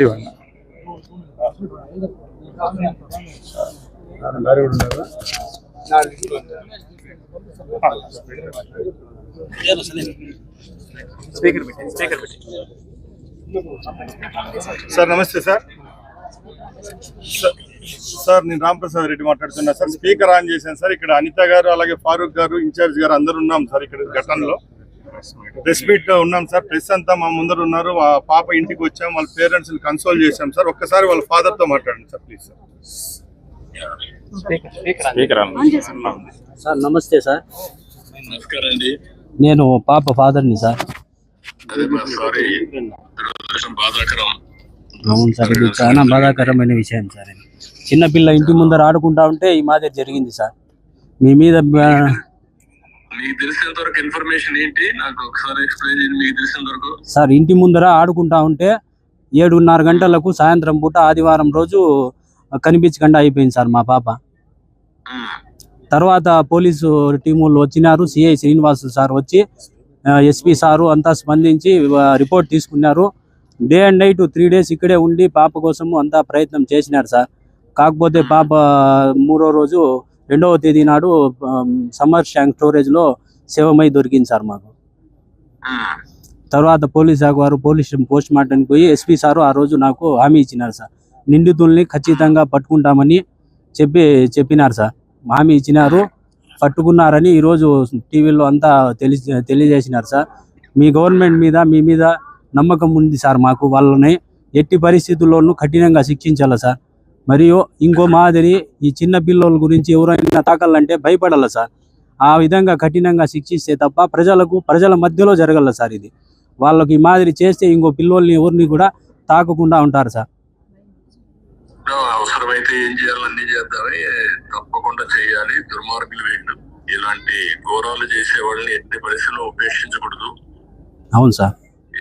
ఇవ్వండి. స్పీకర్ పెట్టి స్పీకర్ పెట్టి sir namaste sir sir- sir నేను రాంప్రసాద్ రెడ్డి మాట్లాడుతున్నా. సార్ స్పీకర్ ఆన్ చేశాను సార్. ఇక్కడ అనిత గారు అలాగే ఫారూక్ గారు ఇన్ఛార్జ్ గారు అందరు ఉన్నాం సార్ ఇక్కడ ఘటనలో. ప్రెస్ మీట్ ఉన్నాం సార్. ప్రెస్ అంతా మా ముందర ఉన్నారు. మా పాప ఇంటికి వచ్చాం. వాళ్ళ పేరెంట్స్ని కన్సోల్ చేశాం సార్. ఒక్కసారి వాళ్ళ ఫాదర్తో మాట్లాడండి sir please sir. Sir namaste sir. నమస్కారం అండి నేను పాప ఫాదర్ని సార్. అదే మా సారీ. అవును సార్ ఇది చాలా బాధాకరమైన విషయం సార్ చిన్నపిల్ల ఇంటి ముందర ఆడుకుంటా ఉంటే ఈ మాదిరి జరిగింది సార్. మీ మీద మీకు తెలిసినంత వరకు ఇన్ఫర్మేషన్ ఏంటి? నాకు ఒకసారి ఎక్స్ప్లెయిన్ చేయండి మీకు తెలిసినంత వరకు. సార్ ఇంటి ముందర ఆడుకుంటా ఉంటే ఏడున్నర గంటలకు సాయంత్రం పూట ఆదివారం రోజు కనిపించకుండా అయిపోయింది సార్ మా పాప. తర్వాత పోలీసు టీములు వచ్చినారు సిఐ శ్రీనివాస్ సార్ వచ్చి ఎస్పీ సారు అంతా స్పందించి రిపోర్ట్ తీసుకున్నారు. Day and night three days ఇక్కడే ఉండి పాప కోసము అంతా ప్రయత్నం చేసినారు సార్. కాకపోతే పాప మూడో రోజు రెండవ తేదీ నాడు సమ్మర్ ట్యాంక్ స్టోరేజ్లో శవమై దొరికింది సార్ మాకు. తర్వాత పోలీస్ శాఖ వారు పోలీస్ పోస్ట్ మార్టంకి పోయి ఎస్పీ సారు ఆ రోజు నాకు హామీ ఇచ్చినారు సార్. నిందితుల్ని ఖచ్చితంగా పట్టుకుంటామని చెప్పి చెప్పినారు సార్. హామీ ఇచ్చినారు పట్టుకున్నారని ఈరోజు టీవీలో అంతా తెలి తెలియజేసినారు సార్. మీ గవర్నమెంట్ మీద మీ మీద నమ్మకం ఉంది సార్ మాకు. వాళ్ళని ఎట్టి పరిస్థితుల్లోనూ కఠినంగా శిక్షించాలి సార్. మరియు ఇంకో మాదిరి ఈ చిన్న పిల్లల గురించి ఎవరైనా తాకాలంటే భయపడాలి సార్. ఆ విధంగా కఠినంగా శిక్షిస్తే తప్ప ప్రజలకు ప్రజల మధ్యలో జరగల సార్ ఇది. వాళ్ళకి ఈ మాదిరి చేస్తే ఇంకో పిల్లోల్ని ఎవరిని కూడా తాకకుండా ఉంటారు సార్. అవసరమైతే ఏం చేయాలో అన్ని చేద్దామని తప్పకుండా చేయాలి. దుర్మార్గులు వీళ్ళు. ఇలాంటి ఘోరాలు చేసే వాళ్ళని ఎట్టి పరిస్థితుల్లో ఉపేక్షించకూడదు. అవును సార్.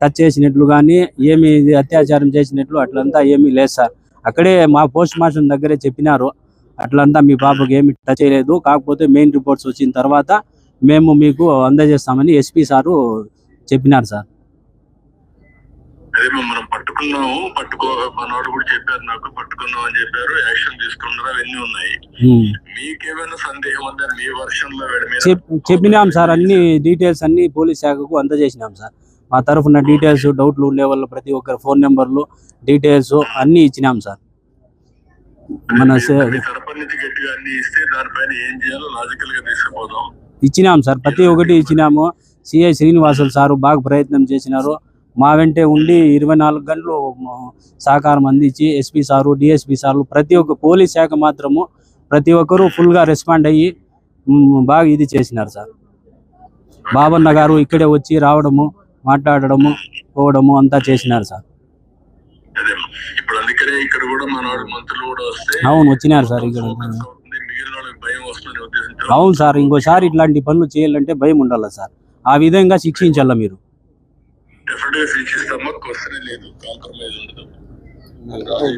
టచ్ చేసినట్లు కానీ ఏమి అత్యాచారం చేసినట్లు అట్లంతా ఏమీ లేదు సార్. అక్కడే మా పోస్ట్ మాస్టర్ దగ్గరే చెప్పినారు. అట్లంతా మీ పాపకు ఏమి టచ్ చేయలేదు. కాకపోతే మెయిన్ రిపోర్ట్స్ వచ్చిన తర్వాత మేము మీకు అందజేస్తామని ఎస్పీ సారు చెప్పినారు సార్. అదే మనం పట్టుకున్నాము. పట్టుకో మనవాడు కూడా చెప్పారు నాకు పట్టుకున్నాం అని చెప్పారు. యాక్షన్ తీసుకున్నారు అవన్నీ ఉన్నాయి. మీకేమైనా సందేహం ఉందా? మీ వర్షన్లో చెప్పినాం సార్. అన్ని డీటెయిల్స్ అన్ని పోలీస్ శాఖకు అందజేసినాం సార్. మా తరఫున డీటెయిల్స్ డౌట్లు ఉండే వాళ్ళు ప్రతి ఒక్కరి ఫోన్ నెంబర్లు డీటెయిల్స్ అన్ని ఇచ్చినాం సార్. మన ఇచ్చినాం సార్. ప్రతి ఒక్కటి ఇచ్చినాము. సిఐ శ్రీనివాసులు సారు బాగా ప్రయత్నం చేసినారు. మా వెంటే ఉండి ఇరవై నాలుగు గంటలు సహకారం అందించి ఎస్పీ సారు డిఎస్పీ సార్లు ప్రతి ఒక్క పోలీస్ శాఖ మాత్రము ప్రతి ఒక్కరూ ఫుల్గా రెస్పాండ్ అయ్యి బాగా ఇది చేసినారు సార్. బాబన్న గారు ఇక్కడే వచ్చి రావడము మాట్లాడడము పోవడము అంతా చేసినారు సార్. అదే ఇప్పుడు అందుకనే ఇక్కడ కూడా మనవాడు మంత్రులు కూడా వస్తే అవును వచ్చినారు సార్ ఇక్కడ. అవును సార్ ఇంకోసారి ఇట్లాంటి పనులు చేయాలంటే భయం ఉండాలి సార్. ఆ విధంగా శిక్షించాల మీరు? ఉండదు.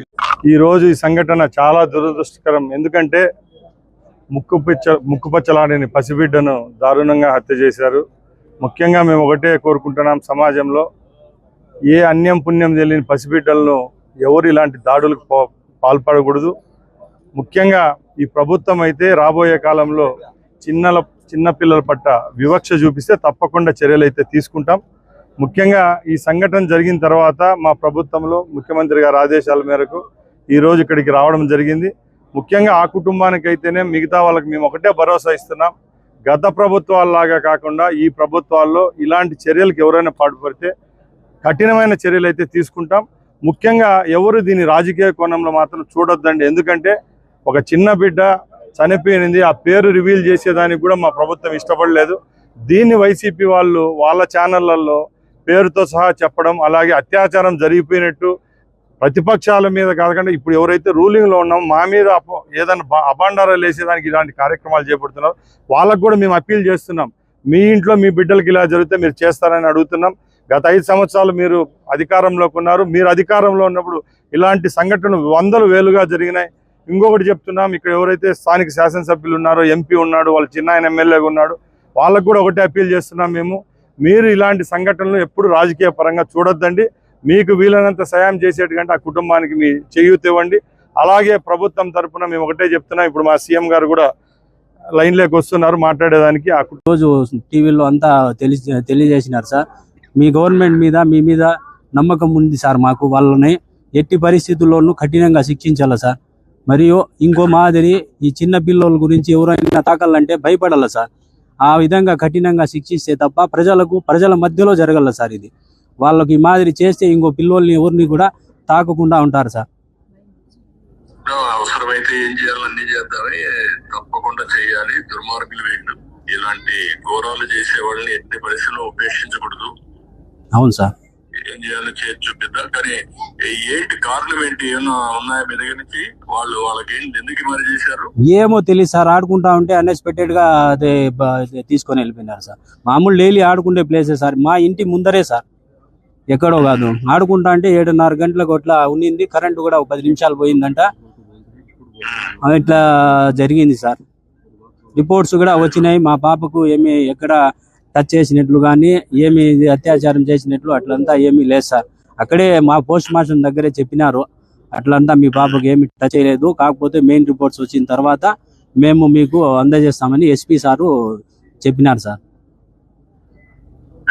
ఈ రోజు ఈ సంఘటన చాలా దురదృష్టకరం. ఎందుకంటే ముక్కు పిచ్చ ముక్కు పచ్చలాడని పసిబిడ్డను దారుణంగా హత్య చేశారు. ముఖ్యంగా మేము ఒకటే కోరుకుంటున్నాం సమాజంలో ఏ అన్యం పుణ్యం తెలియని పసిబిడ్డలను ఎవరు ఇలాంటి దాడులకు పాల్పడకూడదు. ముఖ్యంగా ఈ ప్రభుత్వం అయితే రాబోయే కాలంలో చిన్నల చిన్నపిల్లల పట్ల వివక్ష చూపిస్తే తప్పకుండా చర్యలు అయితే తీసుకుంటాం. ముఖ్యంగా ఈ సంఘటన జరిగిన తర్వాత మా ప్రభుత్వంలో ముఖ్యమంత్రి గారి ఆదేశాల మేరకు ఈరోజు ఇక్కడికి రావడం జరిగింది. ముఖ్యంగా ఆ కుటుంబానికి అయితేనే మిగతా వాళ్ళకి మేము ఒకటే భరోసా ఇస్తున్నాం. గత ప్రభుత్వాల్లాగా కాకుండా ఈ ప్రభుత్వాల్లో ఇలాంటి చర్యలకు ఎవరైనా పాటుపడితే కఠినమైన చర్యలు అయితే తీసుకుంటాం. ముఖ్యంగా ఎవరు దీని రాజకీయ కోణంలో మాత్రం చూడొద్దండి. ఎందుకంటే ఒక చిన్న బిడ్డ చనిపోయినది ఆ పేరు రివీల్ చేసేదానికి కూడా మా ప్రభుత్వం ఇష్టపడలేదు. దీన్ని వైసీపీ వాళ్ళు వాళ్ళ ఛానళ్ళలో పేరుతో సహా చెప్పడం అలాగే అత్యాచారం జరిగిపోయినట్టు ప్రతిపక్షాల మీద కాకుండా ఇప్పుడు ఎవరైతే రూలింగ్లో ఉన్నామో మా మీద ఏదైనా అభాండారాలు వేసేదానికి ఇలాంటి కార్యక్రమాలు చేపడుతున్నారు. వాళ్ళకు కూడా మేము అప్పీల్ చేస్తున్నాం. మీ ఇంట్లో మీ బిడ్డలకి ఇలా జరిగితే మీరు చేస్తారని అడుగుతున్నాం. గత ఐదు సంవత్సరాలు మీరు అధికారంలోకి ఉన్నారు. మీరు అధికారంలో ఉన్నప్పుడు ఇలాంటి సంఘటనలు వందలు వేలుగా జరిగినాయి. ఇంకొకటి చెప్తున్నాం. ఇక్కడ ఎవరైతే స్థానిక శాసనసభ్యులు ఉన్నారో ఎంపీ ఉన్నాడు వాళ్ళ చిన్న ఆయన ఎమ్మెల్యేగా ఉన్నాడు వాళ్ళకు కూడా ఒకటే అప్పీల్ చేస్తున్నాం మేము. మీరు ఇలాంటి సంఘటనలు ఎప్పుడు రాజకీయ పరంగా చూడొద్దండి. మీకు వీలైనంత సాయం చేసేటంటే ఆ కుటుంబానికి మీ చేయూత ఇవ్వండి. అలాగే ప్రభుత్వం తరఫున మేము ఒకటే చెప్తున్నాం. ఇప్పుడు మా సీఎం గారు కూడా లైన్లోకి వస్తున్నారు మాట్లాడేదానికి ఆ రోజు టీవీలో అంతా తెలి తెలియజేసినారు సార్. మీ గవర్నమెంట్ మీద మీ మీద నమ్మకం ఉంది సార్ మాకు వాళ్ళని ఎట్టి పరిస్థితుల్లోనూ కఠినంగా శిక్షించాలి సార్. మరియు ఇంకో మాదిరి ఈ చిన్న పిల్లల గురించి ఎవరైనా తాకాలంటే భయపడాలి సార్. ఆ విధంగా కఠినంగా శిక్షిస్తే తప్ప ప్రజలకు ప్రజల మధ్యలో జరగల సార్ ఇది. వాళ్ళకి ఈ మాదిరి చేస్తే ఇంకో పిల్లోల్ని ఎవరిని కూడా తాకకుండా ఉంటారు సార్. అవసరమైతే ఏం చేయాలో అన్ని చేద్దామని తప్పకుండా చేయాలి. దుర్మార్గులు వీళ్ళు. ఇలాంటి ఘోరాలు చేసే వాళ్ళని ఎట్టి పరిస్థితుల్లో ఉపేక్షించకూడదు. అవును సార్. ఏం చేయాలో చేసి చూపిద్దాం. కానీ ఏంటి కారణం ఏంటి? ఏమైనా ఉన్నాయా మీ దగ్గర నుంచి? వాళ్ళు వాళ్ళకి ఏంటి ఎందుకు మరి చేశారు? ఏమో తెలియదు సార్. ఆడుకుంటా ఉంటే అన్ఎక్స్పెక్టెడ్గా అదే తీసుకొని వెళ్ళిపోయినారు సార్. మామూలు డైలీ ఆడుకునే ప్లేసే సార్. మా ఇంటి ముందరే సార్. ఎక్కడో కాదు. ఆడుకుంటా అంటే ఏడున్నర గంటలకు అట్లా ఉన్నింది కరెంటు కూడా ఒక పది నిమిషాలు పోయిందంట. ఇట్లా జరిగింది సార్. రిపోర్ట్స్ కూడా వచ్చినాయి. మా పాపకు ఏమి ఎక్కడ టచ్ చేసినట్లు కానీ ఏమి అత్యాచారం చేసినట్లు అట్లంతా ఏమీ లేదు సార్. అక్కడే మా పోస్ట్ మాస్టర్ దగ్గరే చెప్పినారు. అట్లంతా మీ పాపకి ఏమి టచ్ చేయలేదు. కాకపోతే మెయిన్ రిపోర్ట్స్ వచ్చిన తర్వాత మేము మీకు అందజేస్తామని ఎస్పీ సారు చెప్పినారు సార్.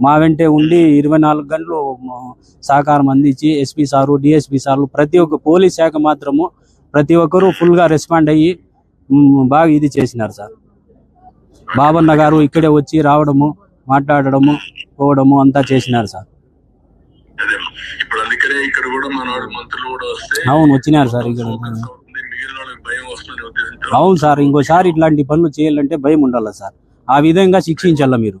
మా వెంటే ఉండి ఇరవై నాలుగు గంటలు సహకారం అందించి ఎస్పీ సారు డిఎస్పీ సార్లు ప్రతి ఒక్క పోలీస్ శాఖ మాత్రము ప్రతి ఒక్కరూ full గా రెస్పాండ్ అయ్యి బాగా ఇది చేసినారు సార్. బాబన్న గారు ఇక్కడే వచ్చి రావడము మాట్లాడడము పోవడము అంతా చేసినారు సార్. అవును వచ్చినారు సార్ ఇక్కడ. అవును సార్ ఇంకోసారి ఇట్లాంటి పనులు చేయాలంటే భయం ఉండాలి సార్. ఆ విధంగా శిక్షించాల మీరు?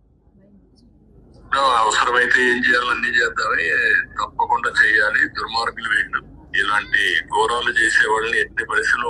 అవసరమైతే ఏం చేయాలో అన్ని చేద్దామని తప్పకుండా చేయాలి. దుర్మార్గులు వీళ్ళు. ఇలాంటి ఘోరాలు చేసే వాళ్ళని ఎట్టి పరిస్థితుల్లో